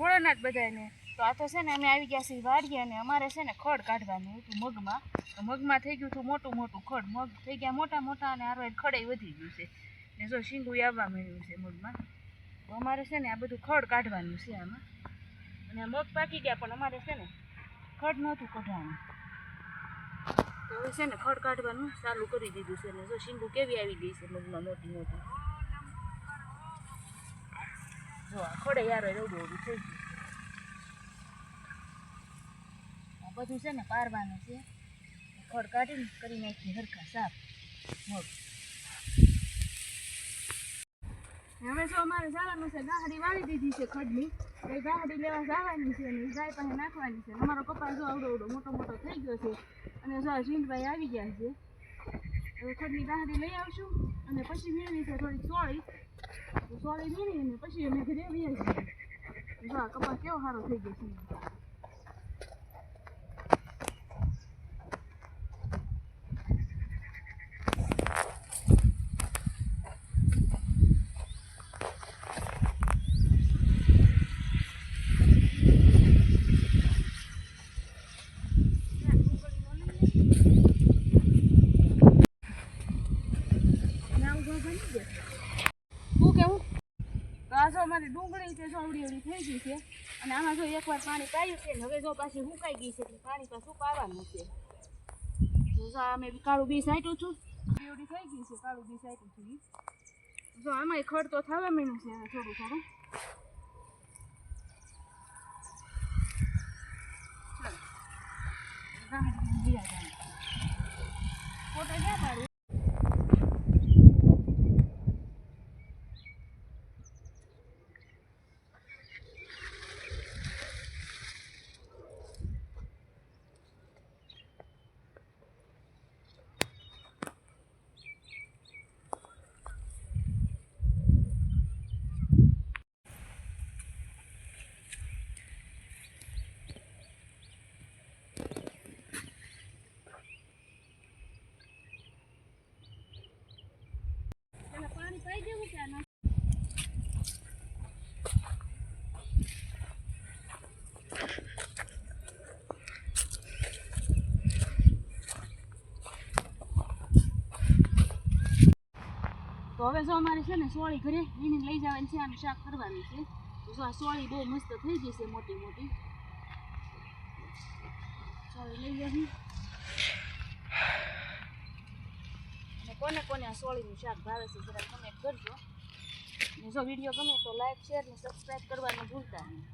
ભોળાનાથ બધાને તો આ તો છે ને અમે આવી ગયા છીએ વાડીએ અને અમારે છે ને ખડ કાઢવાનું હતું મગમાં. તો મગમાં થઈ ગયું હતું મોટું મોટું ખડ. મગ થઈ ગયા મોટા મોટા અને આરો ખડે વધી ગયું છે. ને જો શીંગું આવવા માંડ્યું છે મગમાં. તો અમારે છે ને આ બધું ખડ કાઢવાનું છે આમાં. અને મગ પાકી ગયા પણ અમારે છે ને ખડ નહોતું કાઢવાનું. તો હવે છે ને ખડ કાઢવાનું ચાલુ કરી દીધું છે. ને જો શીંગું કેવી આવી ગઈ છે મગમાં મોટી મોટી. જો ખડે યાર રવડું રવડું થઈ ગયું બધું છે ને પારવાનું છે ખડ કાઢીને કરી નાખી હરખા સાફ મગ હવે જો અમારે જવાનું છે ગાહડી વાળી દીધી છે ખડની એ ગાહડી લેવા જવાની છે અને ગાય પાસે નાખવાની છે અમારો કપાસ જો અવડો અવડો મોટો મોટો થઈ ગયો છે અને જો જીંદભાઈ આવી ગયા છે ખડની ગાહડી લઈ આવશું અને પછી વીણવી છે થોડીક સોળી સોળી મીણી અને પછી અમે ઘરે આવીએ છીએ જો આ કપાસ કેવો સારો થઈ ગયો છે શું કેવું તો આ જો અમારી ડુંગળી છે સોવડી એવડી થઈ ગઈ છે. અને આમાં જો એકવાર પાણી પાયું છે ને, હવે જો પાછી સુકાઈ ગઈ છે, એટલે પાણી પાછું પાવાનું છે. જો અમે કાળું બી સાઈટું છું. એવડી થઈ ગઈ છે, કાળું બી સાઈટું છું. જો આમાંય ખડ તો થવા માંડ્યું છે થોડું થોડું. ફોટો ક્યાં પાડું તો હવે જો અમારે છે ને સોળી ઘરે એને લઈ જવાની છે આનું શાક કરવાનું છે. જો આ સોળી બહુ મસ્ત થઈ છે મોટી મોટી. સોળી લઈ જવી અને કોને કોને આ સોળીનું શાક ભાવે છે, જરા કમેન્ટ કરજો. જો વીડિયો ગમે તો લાઈક શેર ને સબસ્ક્રાઈબ કરવાનું ભૂલતા નહીં.